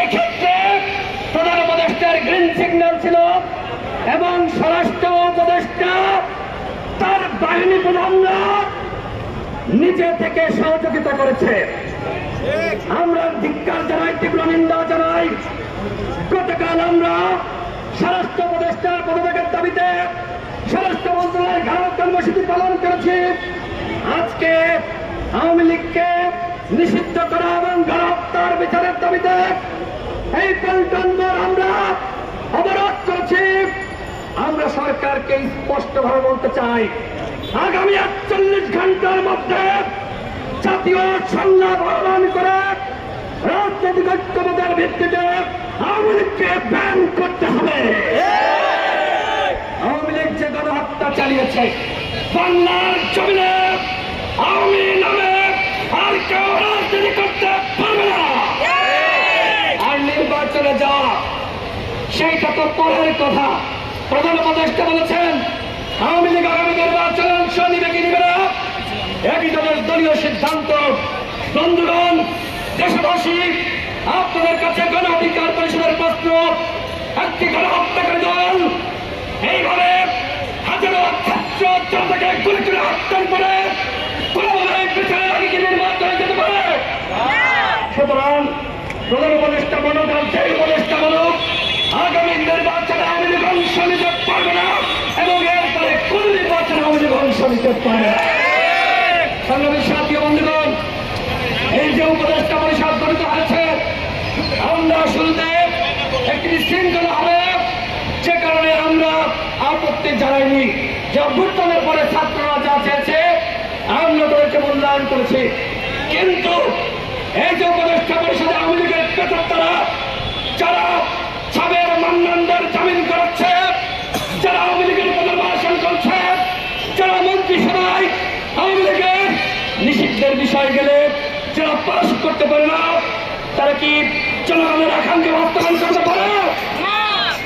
এক্ষেত্রে প্রধান উপদেষ্টার গ্রিন সিগন্যাল ছিল এবং স্বরাষ্ট্র উপদেষ্টা তার বাহিনী প্রধানরা নিজে থেকে সহযোগিতা করেছে। আমরা ধিক্কার জানাই, তীব্র নিন্দা জানাই। গতকাল আমরা স্বরাষ্ট্র উপদেষ্টার পদত্যাগের দাবিতে স্বরাষ্ট্র মন্ত্রণালয়ের ঘাড় কর্মসূচি পালন করেছি। আজকে আওয়ামী লীগকে নিষিদ্ধ করা এবং গণহত্যার বিচারের দাবিতে এই পল্টন মোড় আমরা অবরোধ করছি। আমরা সরকারকে স্পষ্টভাবে বলতে চাই, আগামী একচল্লিশ ঘণ্টার মধ্যে জাতীয় সংলাপ আহ্বান করে রাজনৈতিক ঐক্যমতের ভিত্তিতে আওয়ামী লীগকে ব্যান করতে হবে। আওয়ামী লীগ যে গণহত্যা চালিয়েছে, বাংলার জমিনে সেইটা তো পরের কথা প্রধান উপদেষ্টা বলেছেন, আওয়ামী লীগ আগামী নির্বাচনে অংশ নিবে কি নিবে না? একই দলের দলীয় সিদ্ধান্ত। বন্ধুগণ, দেশবাসী, আপনাদের কাছে গণ অধিকার পরিষদের প্রশ্ন, একটি গণহত্যাকারী দল, এইভাবে হাজারো ছাত্র জনতাকে গুলি করে হত্যা করে কোনোভাবে বিচারে আগে কি নির্বাচনে যেতে পারে? সুতরাং প্রধান উপদেষ্টা আর যে উপদেষ্টা বলুক আগামী নির্বাচনে আওয়ামী লীগ অংশ নিতে পারবে না এবং এরপরে কোন নির্বাচনে আওয়ামী লীগ অংশ নিতে পারবে সাথী বন্ধুগণ, এই যে উপদেষ্টা পরিষদ গঠিত হয়েছে, আমরা শুরুতে একটি শৃঙ্খলা হবে, যে কারণে আমরা আপত্তি জানাইনি যে অভ্যুত্থানের পরে ছাত্ররা যা চেয়েছে, আমরা তাদেরকে মূল্যায়ন করেছি। কিন্তু এই যে উপদেষ্টা করতে পারে না, তারা কি জনগণের আকাঙ্ক্ষা বাস্তবায়ন করতে পারে?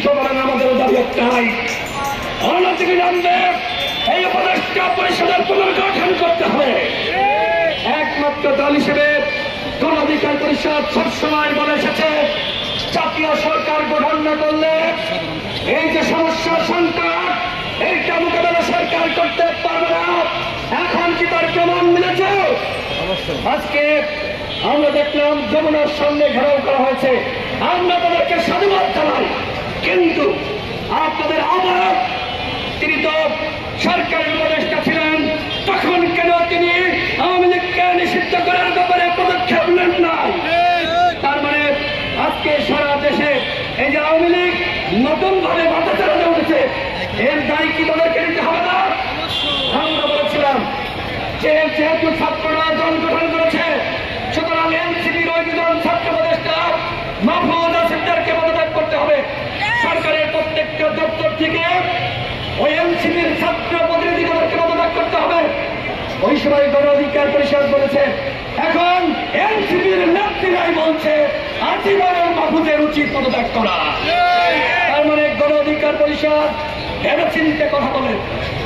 সুতরাং আমাদের দাবি একটাই জানবে এই উপদেষ্টা পরিষদের পুনর্গঠন করতে হবে। একমাত্র দল হিসেবে গণ অধিকার পরিষদ সবসময় বলে এসেছে, জাতীয় সরকার গঠন না করলে এই যে সমস্যার সংকট, এইটা মোকাবেলা সরকার করতে পারবে না। এখন কি তার প্রমাণ মিলেছে? আজকে আমরা দেখলাম যমুনার সামনে ঘেরাও করা হয়েছে। আমরা তাদেরকে সাধুবাদ জানাই। কিন্তু আপনাদের আবার তিনি তো সরকারের উপদেষ্টা ছিলেন, তখন কেন তিনি আওয়ামী লীগকে নিষিদ্ধ করার ব্যাপারে পদক্ষেপ নেন নাই? তার মানে আজকে সারা দেশে এই যে আওয়ামী লীগ নতুন ভাবে মাথা চালাতে উঠেছে, এর দায় কি তাদেরকে নিতে হবে না? আমরা বলেছিলাম যে যেহেতু ছাত্ররা দল গঠন করেছে সুতরাং এনসিপির ওই দুজন ছাত্র উপদেষ্টা মাহফুজ আসিফদেরকে পদত্যাগ করতে হবে। সরকারের প্রত্যেকটা দপ্তর থেকে গণ অধিকার পরিষদ বলেছে, এখন এনসিপির নেত্রীরাই বলছে আজীবনের মানে গণ অধিকার পরিষদ ভেবে চিন্তে কথা বলে।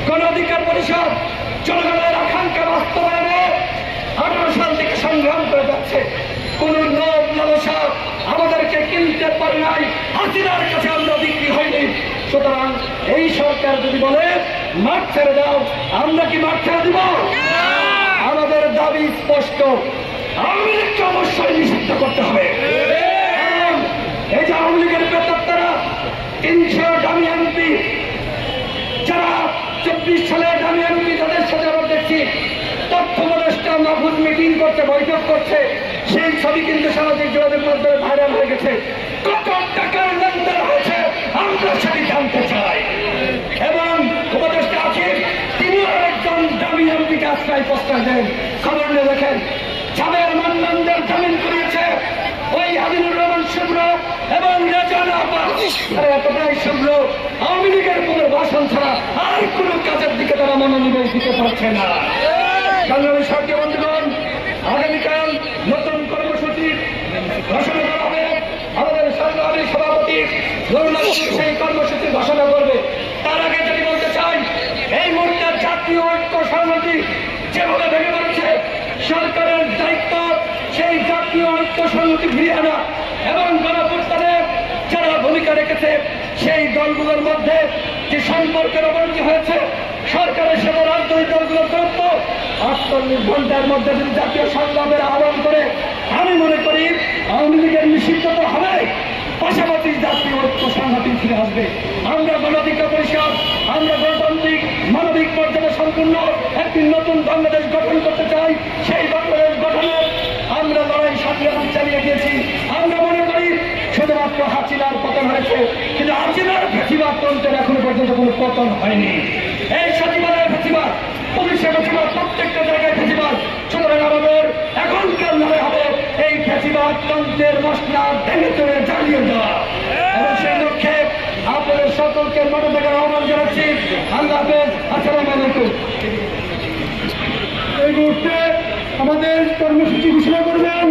গণ জনগণের আকাঙ্ক্ষা বাস্তবায়নে সাল থেকে সংগ্রাম করে যাচ্ছে। কোন লোভ লালসা আমাদেরকে কিনতে পারে নাই। হাসিনার কাছে আমরা বিক্রি হয়নি। সুতরাং এই সরকার যদি বলে মাঠ ছেড়ে দাও আমরা কি মাঠ ছেড়ে দিব? আমাদের দাবি স্পষ্ট। আওয়ামী লীগকে অবশ্যই নিষিদ্ধ করতে হবে এবং এই যে আওয়ামী লীগের বেতত্তারা তিনশো দামি এমপি যারা চব্বিশ সালে দামি এমপি তাদের সাথে আমরা দেখছি তথ্য উপদেষ্টা মাহফুজ মিটিং করছে বৈঠক করছে, সেই ছবি কিন্তু সামাজিক যোগাযোগ মাধ্যমে ভাইরাল হয়ে গেছে। কত টাকার লেনদেন হয়েছে, আমরা সেটি জানতে চাই। এবং উপদেষ্টা আছেন তিনিও একজন দামি এমপিকে আশ্রয় প্রশ্রয় দেন। খবর নিয়ে দেখেন সাবের মান্নানদের জামিন করিয়েছে ওই হাবিবুর রহমান শুভ্র এবং এতটাই শুভ্র, আওয়ামী লীগের পুনর্বাসন ছাড়া আর কোনো কাজের দিকে তারা মনোনিবেশ দিতে পারছে না। সংগ্রামী সাথী বন্ধুগণ আগামীকাল নতুন কর্মসূচি ঘোষণা করা হবে। আমাদের সংগ্রামী সভাপতি সেই কর্মসূচি ঘোষণা করবে। তার আগে যদি বলতে চাই, এই মুহূর্তে জাতীয় ঐক্য সংহতি যেভাবে ভেঙে পড়েছে, সরকারের দায়িত্ব সেই জাতীয় ঐক্য সংহতি ফিরিয়ে আনা এবং গণপ্রস্তানে যারা ভূমিকা রেখেছে, সেই দলগুলোর মধ্যে যে সম্পর্কের অবনতি হয়েছে আটচল্লিশ ঘণ্টার মধ্যে যদি জাতীয় সংগ্রামের আহ্বান করে, আমি মনে করি আওয়ামী লীগের নিষিদ্ধ তো হবে। পাশাপাশি জাতীয় ঐক্য সংহতি ফিরে আসবে। আমরা গণধিকার পরিষদ, আমরা গণতান্ত্রিক মানবিক মর্যাদা সম্পূর্ণ একটি নতুন বাংলাদেশ গঠন করতে চাই, সেই বাংলাদেশ গঠনে আমরা লড়াই সংগ্রাম চালিয়ে গিয়েছি। আমরা মনে করি শুধুমাত্র হাসিনার পতন হয়েছে, কিন্তু হাসিনার ফেসিবাদ তন্ত্রের এখনও পর্যন্ত কোনো পতন হয়নি। এই সচিবালয়ের ফেসিবাদ পুলিশের ফেসিবাদ প্রত্যেকটা জায়গায় ফেসিবাদ সুতরাং আমাদের এখনকার লড়াই হবে এই ফেসিবাদ তন্ত্রের মশলা ভেঙে চলে জ্বালিয়ে দেওয়া। সকলকে মনোযোগের আহ্বান জানাচ্ছি। আল্লাহ আসসালামু এই মুহূর্তে আমাদের কর্মসূচি ঘোষণা করবেন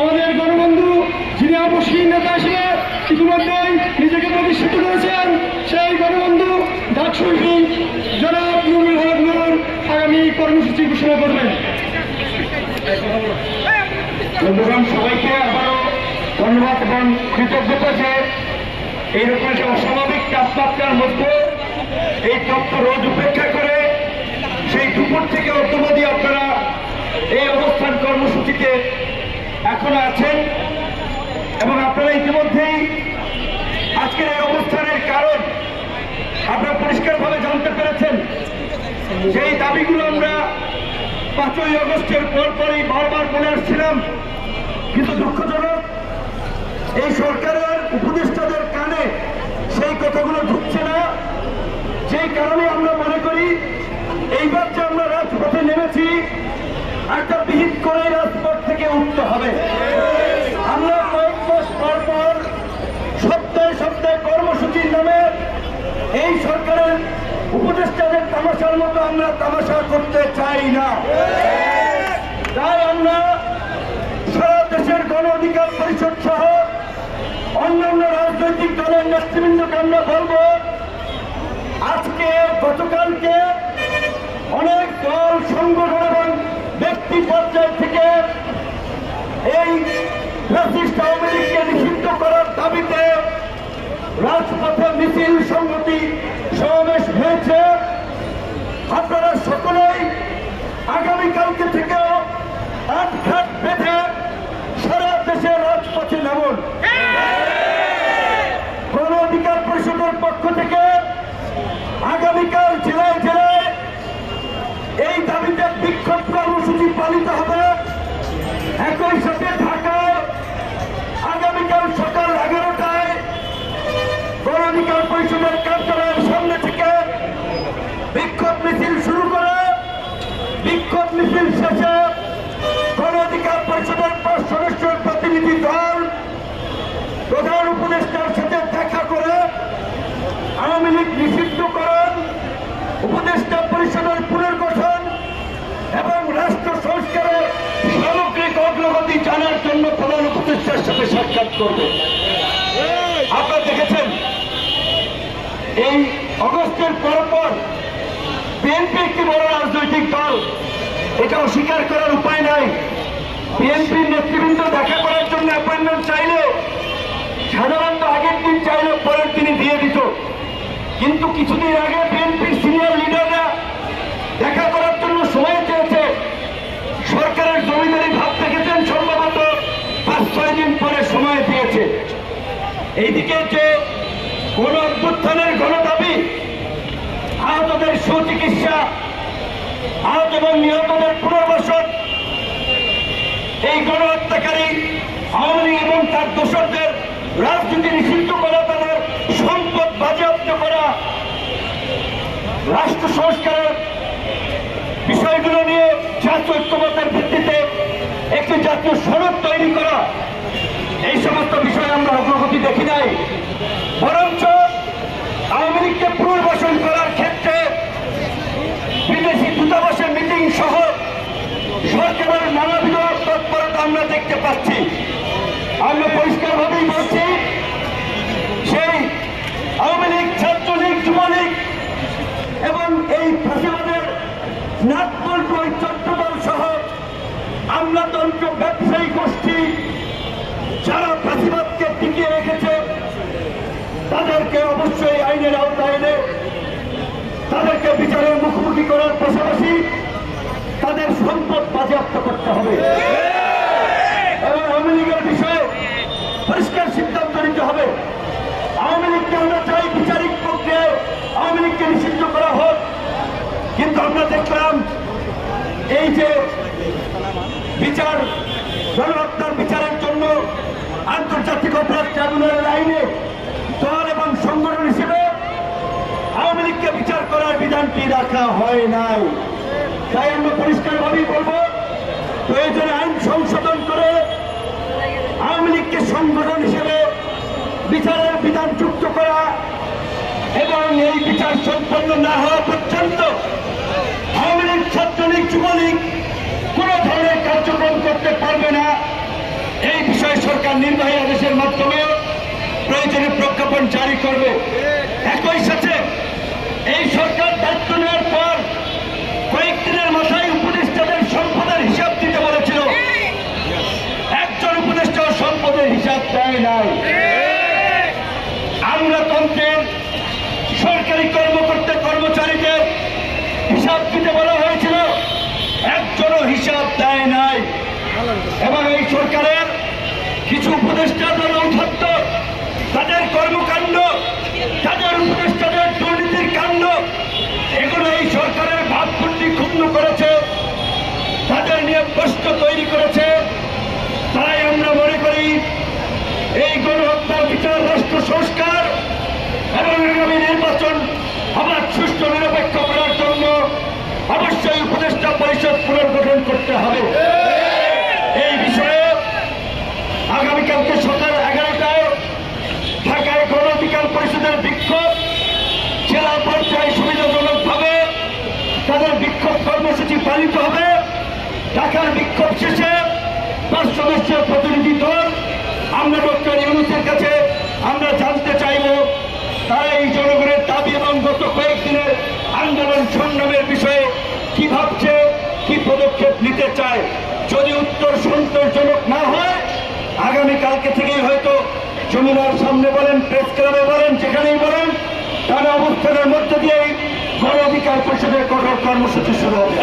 আমাদের গণবন্ধু, যিনি আপসী নেতা হিসেবে ইতিমধ্যেই নিজেকে প্রতিষ্ঠিত করেছেন, সেই গণবন্ধু ডাকসুলটি জনাব নুরুল কর্মসূচি ঘোষণা করবেন। বন্ধুগণ, সবাইকে আবারও ধন্যবাদ এবং কৃতজ্ঞতা যে এইরকম একটা অস্বাভাবিক তাপমাত্রার মধ্যে এই তপ্ত রোদ উপেক্ষা করে, সেই দুপুর থেকে অর্থবাদী আপনারা এই অবস্থান কর্মসূচিতে এখনও আছেন এবং আপনারা ইতিমধ্যেই আজকের এই অবস্থানের কারণ আপনারা পরিষ্কারভাবে জানতে পেরেছেন। সেই দাবিগুলো আমরা পাঁচই আগস্টের পর পরই বারবার বলে আসছিলাম, কিন্তু দুঃখজনক, এই সরকারের উপদেষ্টাদের কানে সেই কথাগুলো ঢুকছে না। যেই কারণে আমরা মনে করি, এইবার যে আমরা রাজপথে নেমেছি, একটা বিহিত করে রাজপথ থেকে উঠতে হবে। আমরা কয়েক মাস পর পর সপ্তাহে সপ্তাহে কর্মসূচির নামে এই সরকারের উপদেষ্টাদের তামাশার মতো আমরা তামাশা করতে চাই না। তাই আমরা সারা দেশের গণ অধিকার পরিষদ সহ অন্যান্য রাজনৈতিক দলের নেতৃবৃন্দকে আমরা বলব, আজকে গতকালকে অনেক দল, সংগঠন এবং ব্যক্তি পর্যায় থেকে এই ফ্যাসিস্ট আওয়ামী লীগকে নিষিদ্ধ করার দাবিতে রাজপথে মিছিল হয়েছে আপনারা সকলেই আগামীকালকে থেকে আটঘাট বেঁধে সারা দেশে রাজপথে নামুন। গণ অধিকার পরিষদের পক্ষ থেকে আগামীকাল জেলায় জেলায় এই দাবিতে বিক্ষোভ কর্মসূচি পালিত হবে একই সাথে ঢাকায় আগামীকাল সকাল এগারোটায় গণ অধিকার পরিষদের কার্যালয়ের সামনে থেকে বিক্ষোভ মিছিল শুরু করে বিক্ষোভ মিছিল শেষে গণ অধিকার পরিষদের পাঁচ সদস্যের প্রতিনিধি দল প্রধান উপদেষ্টার সাথে দেখা করে আওয়ামী লীগ নিষিদ্ধকরণ উপদেষ্টা পরিষদের পুনর্গঠন এবং রাষ্ট্র সংস্কারের সামগ্রিক অগ্রগতি জানার জন্য প্রধান উপদেষ্টার সাথে সাক্ষাৎ করবে। আপনারা দেখেছেন, এই অগস্টের পর পর বিএনপি একটি বড় রাজনৈতিক দল। এটা অস্বীকার করার উপায় নাই। বিএনপির নেতৃবৃন্দ দেখা করার জন্য অ্যাপয়েন্টমেন্ট চাইলে সাধারণত আগের দিন চাইলে পরের দিনই দিয়ে দিত কিন্তু কিছুদিন আগে বিএনপির সিনিয়র লিডাররা দেখা করার জন্য সময় চেয়েছে। সরকারের জমিদারি ভাব দেখেছেন সম্ভবত পাঁচ, ছয় দিন পরে সময় দিয়েছে। এইদিকে যে কোন অভ্যুত্থানের গণদাবি, আহতদের সুচিকিৎসা, আহত এবং নিহতদের পুনর্বাসন, এই গণহত্যাকারী আওয়ামী লীগ এবং তার দোষরদের রাজনীতি নিষিদ্ধ করা তাদের সম্পদ বাজেয়াপ্ত করা রাষ্ট্র সংস্কারের বিষয়গুলো নিয়ে জাতীয় ঐক্যমতের ভিত্তিতে একটি জাতীয় সড়ক তৈরি করা। এই সমস্ত বিষয়ে আমরা অগ্রগতি দেখি নাই। বরঞ্চ আওয়ামী লীগকে পুনর্বাসন করার ক্ষেত্রে বিদেশি দূতাবাসের মিটিং সহ সরকারের নানাবিধ তৎপরতা আমরা দেখতে পাচ্ছি। আমরা পরিষ্কারভাবেই বলছি, সেই আওয়ামী ব্যবসায়ী গোষ্ঠী যারা টিকিয়ে রেখেছে, তাদেরকে অবশ্যই আইনের আওতায় এনে তাদেরকে বিচারের মুখোমুখি করার পাশাপাশি তাদের সম্পদ বাজেয়াপ্ত করতে হবে। আওয়ামী লীগের বিষয়ে পরিষ্কার সিদ্ধান্ত নিতে হবে। আওয়ামী লীগকে আমরা চাই বিচারে কিন্তু এই যে বিচার, গণহত্যার বিচারের জন্য আন্তর্জাতিক অপরাধ ট্রাইব্যুনালের আইনে দল এবং সংগঠন হিসেবে আওয়ামী লীগকে বিচার করার বিধানটি রাখা হয় নাই। তাই আমরা পরিষ্কারভাবেই বলব, প্রয়োজনে আইন সংশোধন করে আওয়ামী লীগকে সংগঠন হিসেবে বিচারের বিধান যুক্ত করা এবং এই বিচার সম্পন্ন না হওয়া পর্যন্ত ছাত্রলীগ যুবলীগ কোন ধরনের কার্যক্রম করতে পারবে না। এই বিষয়ে সরকার নির্বাহী আদেশের মাধ্যমে প্রয়োজনীয় প্রজ্ঞাপন জারি করবে। একই সাথে এই সরকার দায়িত্ব নেওয়ার পর কয়েকদিনের মাথায় উপদেষ্টাদের সম্পদের হিসাব দিতে বলেছিল একজন উপদেষ্টা সম্পদের হিসাব দেয় নাই আমলাতন্ত্রের সরকারি কর্মকর্তা কর্মচারীদের হিসাব দিতে বলা হয়েছিল একজনও হিসাব দেয় নাই এবং এই সরকারের কিছু উপদেষ্টা দল উদ্ধত্ত। তাদের কর্মকাণ্ড, তাদের উপদেষ্টাদের দুর্নীতির কাণ্ড, এগুলো এই সরকারের ভাবমূর্তি ক্ষুণ্ণ করেছে, তাদের নিয়ে প্রশ্ন তৈরি করেছে। তাই আমরা মনে করি, এই গণহত্যার বিচার রাষ্ট্র সংস্কার এবং আগামী নির্বাচন আবার সুষ্ঠু নিরপেক্ষ করার জন্য অবশ্যই উপদেষ্টা পরিষদ পুনর্গঠন করতে হবে এই বিষয়ে আগামীকালকে সকাল এগারোটায় ঢাকায় গণ অধিকার পরিষদের বিক্ষোভ জেলা পর্যায়ে সুবিধাজনকভাবে তাদের বিক্ষোভ কর্মসূচি পালিত হবে। ঢাকার বিক্ষোভ শেষে পাঁচ সদস্যের প্রতিনিধি দল, আমরা ডক্টর ইউনুসের কাছে আমরা জানতে চাইব, তারা এই জনগণের দাবি এবং গত কয়েকদিনের আন্দোলন সংগ্রামের বিষয়ে কি ভাবছে, কি পদক্ষেপ নিতে চায়। যদি উত্তর সন্তোষজনক না হয়, আগামীকালকে থেকেই হয়তো যমুনার সামনে বলেন, প্রেস ক্লাবে বলেন, যেখানেই বলেন তারা অবস্থানের মধ্যে দিয়ে গণ অধিকার পরিষদের কঠোর কর্মসূচি শুরু হবে।